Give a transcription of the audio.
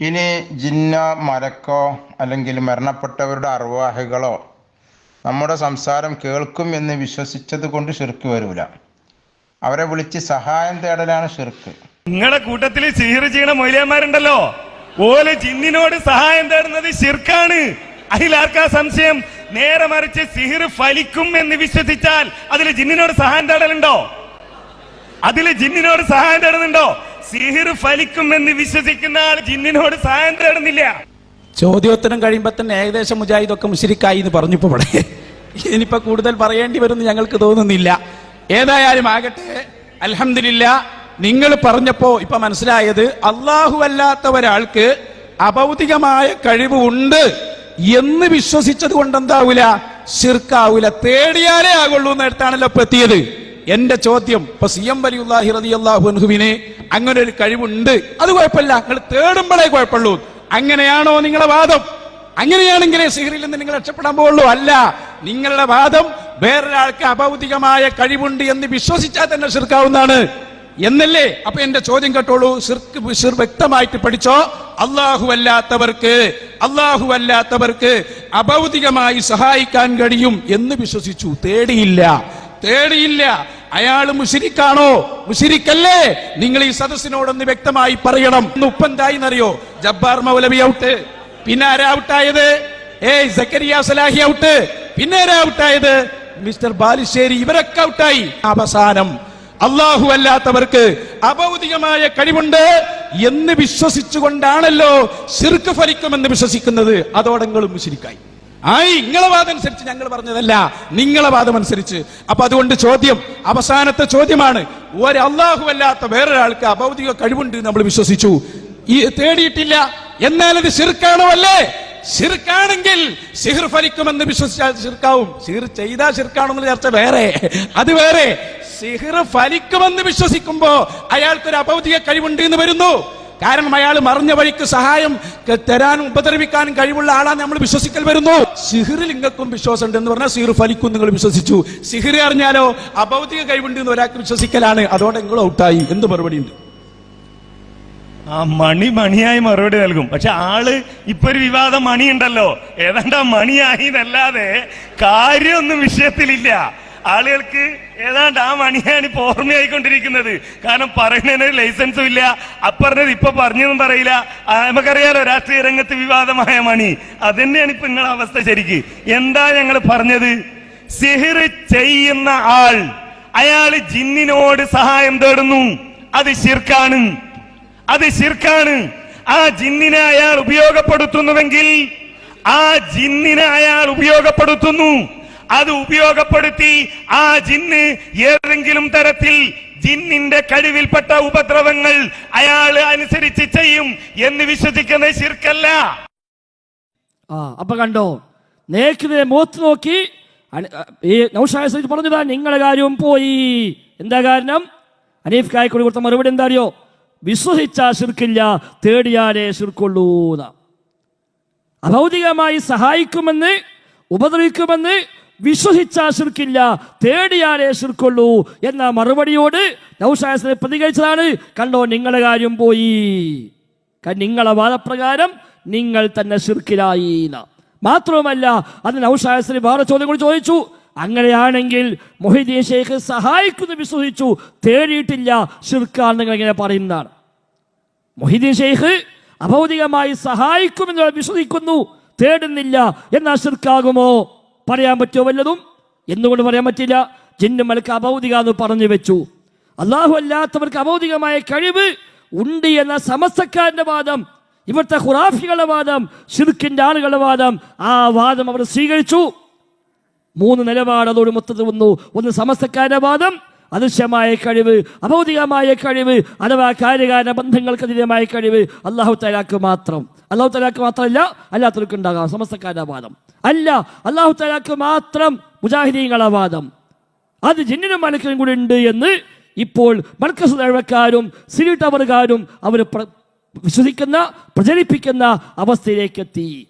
ഇനി ജിന്ന മലക്കോ അല്ലെങ്കിൽ മരണപ്പെട്ടവരുടെ അർവാഹികളോ നമ്മുടെ സംസാരം കേൾക്കും എന്ന് വിശ്വസിച്ചത് കൊണ്ട് ഷിർക്ക് വരൂല. അവരെ വിളിച്ച് സഹായം തേടലാണ് ഷിർക്ക് നിങ്ങളുടെ കൂട്ടത്തിൽ സിഹിർ ചെയ്യണ മൊയിലിയന്മാരുണ്ടല്ലോ. ഓൽ ജിന്നിനോട് സഹായം തേടുന്നത് ശിർക്കാണ്. അതിലാർക്കാ സംശയം? നേരെ മറിച്ച് സിഹിർ ഫലിക്കും എന്ന് വിശ്വസിച്ചാൽ അതിൽ ജിന്നിനോട് സഹായം തേടലുണ്ടോ? അതിൽ ജിന്നിനോട് സഹായം തേടുന്നുണ്ടോ? സിഹിർ ഫലിക്കും എന്ന് വിശ്വസിക്കുന്ന ആൾ ജിന്നിനോട് സഹായം തേടുന്നില്ല ചോദ്യോത്തരം കഴിയുമ്പോൾ തന്നെ ഏകദേശം മുജാഹിദൊക്കെ മുഷിരിക്കായി എന്ന് പറഞ്ഞിപ്പോ ഇവിടെ. ഇനിയിപ്പോ കൂടുതൽ പറയേണ്ടി വരുമെന്ന് ഞങ്ങൾക്ക് തോന്നുന്നില്ല. ഏതായാലും ആകട്ടെ. അലഹമില്ല നിങ്ങൾ പറഞ്ഞപ്പോ ഇപ്പൊ മനസ്സിലായത് അള്ളാഹു അല്ലാത്ത ഒരാൾക്ക് അഭൗതികമായ കഴിവ് ഉണ്ട് എന്ന് വിശ്വസിച്ചത് കൊണ്ട് എന്താവൂല ശിർക്കാവൂല. തേടിയാലേ ആകുള്ളൂ എന്നിടത്താണല്ലോ ഇപ്പൊ എത്തിയത്. എന്റെ ചോദ്യം ഇപ്പൊ സി എം വലിയുല്ലാഹി റതി അങ്ങനെ ഒരു കഴിവുണ്ട്. അത് കുഴപ്പമില്ല. നിങ്ങൾ തേടുമ്പോഴേ കുഴപ്പമുള്ളൂ. അങ്ങനെയാണോ നിങ്ങളെ വാദം? അങ്ങനെയാണെങ്കിൽ സിഹറിൽ നിന്ന് നിങ്ങൾ രക്ഷപ്പെടാൻ പോകുള്ളൂ. അല്ല നിങ്ങളുടെ വാദം വേറൊരാൾക്ക് അഭൗതികമായ കഴിവുണ്ട് എന്ന് വിശ്വസിച്ചാൽ തന്നെ ശിർക്കാവുന്നതാണ്. എന്നല്ലേ? അപ്പൊ എന്റെ ചോദ്യം കേട്ടോളൂ. സിർക്ക് സിർ വ്യക്തമായിട്ട് പഠിച്ചോ? അള്ളാഹു അല്ലാത്തവർക്ക് അള്ളാഹു അല്ലാത്തവർക്ക് അഭൗതികമായി സഹായിക്കാൻ കഴിയും എന്ന് വിശ്വസിച്ചു. തേടിയില്ല. തേടിയില്ല. അയാൾ മുഷിരിക്കാണോ മുഷിരിക്കല്ലേ നിങ്ങൾ ഈ സദസ്സിനോടൊന്ന് വ്യക്തമായി പറയണം. ഉപ്പെന്തായി എന്നറിയോ? ജബ്ബാർ മൗലവി ഔട്ട് പിന്നെ ആരാ ഔട്ടായത് ഏയ് സക്കരിയ സലാഹി ഔട്ട് പിന്നെ ആരാ ഔട്ടായത് മിസ്റ്റർ ബാലുശ്ശേരി ഇവരൊക്കെ ഔട്ടായി അവസാനം. അള്ളാഹു അല്ലാത്തവർക്ക് അഭൗതികമായ കഴിവുണ്ട് എന്ന് വിശ്വസിച്ചുകൊണ്ടാണല്ലോ ശിർക്ക് ഫലിക്കുമെന്ന് വിശ്വസിക്കുന്നത്. അതോടെങ്ങളും ശരിക്കായി ആയി നിങ്ങളെ വാദം അനുസരിച്ച് ഞങ്ങൾ പറഞ്ഞതല്ല. നിങ്ങളെ വാദം അനുസരിച്ച് അപ്പൊ അതുകൊണ്ട് ചോദ്യം അവസാനത്തെ ചോദ്യമാണ് ഒരു അള്ളാഹു അല്ലാത്ത വേറൊരാൾക്ക് അഭൗതിക കഴിവുണ്ട് നമ്മൾ വിശ്വസിച്ചു. ഈ തേടിയിട്ടില്ല. എന്നാൽ ഇത് ശിർക്കാണോ അല്ലേ? ശിർക്കാണെങ്കിൽ സിഹിർ ഫലിക്കുമെന്ന് വിശ്വസിച്ചാൽ ശിർക്കാവും. സിഹിർ ചെയ്താൽ ശിർക്കാണെന്നുള്ള ചർച്ച വേറെ. അത് വേറെ. സിഹിർ ഫലിക്കുമെന്ന് വിശ്വസിക്കുമ്പോ അയാൾക്കൊരു അഭൗതിക കഴിവുണ്ട് എന്ന് വരുന്നു. കാരണം അയാൾ മറിഞ്ഞ വഴിക്ക് സഹായം തരാനും ഉപദ്രവിക്കാനും കഴിവുള്ള ആളാണ് നമ്മൾ വിശ്വസിക്കൽ വരുന്നു. സിഹിറിൽ നിങ്ങൾക്കും വിശ്വാസമുണ്ട് എന്ന് പറഞ്ഞാൽ സിഹിർ ഫലിക്കും നിങ്ങൾ വിശ്വസിച്ചു. സിഹിറി അറിഞ്ഞാലോ അഭൗതിക കഴിവുണ്ട് എന്ന് ഒരാൾക്ക് വിശ്വസിക്കലാണ്. അതോടെ നിങ്ങൾ ഔട്ടായി. എന്ത് മറുപടി ഉണ്ട്? ആ മണി മണിയായി മറുപടി നൽകും. പക്ഷെ ആൾ ഇപ്പൊ ഒരു വിവാദം മണിയുണ്ടല്ലോ. ഏതാണ്ട് മണിയായി എന്നല്ലാതെ കാര്യമൊന്നും വിഷയത്തിലില്ല. ആളുകൾക്ക് ഏതാണ്ട് ആ മണിയാണ് ഇപ്പൊ ഓർമ്മയായിക്കൊണ്ടിരിക്കുന്നത്. കാരണം പറയുന്നതിന് ലൈസൻസും ഇല്ല. അപ്പറഞ്ഞത് ഇപ്പൊ പറഞ്ഞതും പറയില്ല. നമുക്കറിയാലോ രാഷ്ട്രീയ രംഗത്ത് വിവാദമായ മണി. അതന്നെയാണ് ഇപ്പൊ നിങ്ങളെ അവസ്ഥ ശരിക്ക്. എന്താ ഞങ്ങൾ പറഞ്ഞത്? സിഹിർ ചെയ്യുന്ന ആൾ അയാൾ ജിന്നിനോട് സഹായം തേടുന്നു. അത് ശിർക്കാണ്. അത് ശിർക്കാണ്. ആ ജിന്നിനെ അയാൾ ഉപയോഗപ്പെടുത്തുന്നുവെങ്കിൽ ആ ജിന്നിനെ അയാൾ ഉപയോഗപ്പെടുത്തുന്നു. അത് ഉപയോഗപ്പെടുത്തി ആ ജിന്ന് ഏതെങ്കിലും തരത്തിൽ ജിന്നിന്റെ കഴിവിൽപ്പെട്ട ഉപദ്രവങ്ങൾ അയാൾ അനുസരിച്ച് ചെയ്യും എന്ന് വിശ്വസിക്കുന്ന ശിർക്കല്ല. ആ അപ്പൊ കണ്ടോ നേക്കിനെ മുഖത്ത് നോക്കി ഈ നൗഷായ പറഞ്ഞതാ നിങ്ങളെ കാര്യവും പോയി. എന്താ കാരണം? അനീഫ് കായക്കൊടി കൊടുത്ത മറുപടി എന്താ അറിയോ വിശ്വസിച്ചാ ശിർക്കില്ല തേടിയാലേ ശിർക്കുള്ളൂ എന്നാ. അഭൗതികമായി സഹായിക്കുമെന്ന് ഉപദ്രവിക്കുമെന്ന് വിശ്വസിച്ചാ ശിർക്കില്ല തേടിയാലേ ശിർക്കുള്ളൂ എന്ന മറുപടിയോട് നൗഷായസിനെ പ്രതികരിച്ചതാണ്. കണ്ടോ നിങ്ങളുടെ കാര്യം പോയി. നിങ്ങളെ വാദപ്രകാരം നിങ്ങൾ തന്നെ ശിർക്കിലായി. മാത്രവുമല്ല അത് നൗഷായസിന് വേറെ ചോദ്യം കൂടി ചോദിച്ചു. അങ്ങനെയാണെങ്കിൽ മൊഹിദ്ദീൻ ഷെയ്ഖ് സഹായിക്കുന്നു വിശ്വസിച്ചു. തേടിയിട്ടില്ല ഷിർക്കാന്ന് നിങ്ങൾ ഇങ്ങനെ പറയുന്നതാണ്. മൊഹിദ്ദീൻ ഷെയ്ഖ് അഭൗതികമായി സഹായിക്കുമെന്ന് വിശ്വസിക്കുന്നു. തേടുന്നില്ല എന്നാ ഷിർക്കാകുമോ പറയാൻ പറ്റുമോ വല്ലതും? എന്തുകൊണ്ട് പറയാൻ പറ്റില്ല. ജിന്നു മലക്ക് അഭൗതിക എന്ന് പറഞ്ഞു വെച്ചു. അള്ളാഹു അല്ലാത്തവർക്ക് അബൗദികമായ കഴിവ് ഉണ്ട് എന്ന സമസ്തക്കാരന്റെ വാദം ഇവിടുത്തെ ഖുറാഫികളുടെ വാദം ഷിർക്കിന്റെ ആളുകളുടെ വാദം ആ വാദം അവർ സ്വീകരിച്ചു. മൂന്ന് നിലപാട് അതോട് മൊത്തത്തിൽ വന്നു. ഒന്ന് സമസ്തക്കാരുടെ വാദം അദൃശ്യമായ കഴിവ് അഭൗതികമായ കഴിവ് അഥവാ കാര്യകാരണ ബന്ധങ്ങൾക്കതീതമായ കഴിവ് അള്ളാഹു തലാക്ക് മാത്രം. അള്ളാഹു തലാക്ക് മാത്രമല്ല അല്ലാത്തവർക്ക് ഉണ്ടാകാം. സമസ്തക്കാരുടെ വാദം അല്ല അള്ളാഹു തലാക്ക് മാത്രം മുജാഹിദീങ്ങളെ വാദം അത് ജിന്നിനും മലക്കിനും കൂടി ഉണ്ട് എന്ന് ഇപ്പോൾ മർക്കസ് തഴവക്കാരും സിരി ടവറുകാരും അവർ വിശ്വസിക്കുന്ന പ്രചരിപ്പിക്കുന്ന അവസ്ഥയിലേക്ക് എത്തി.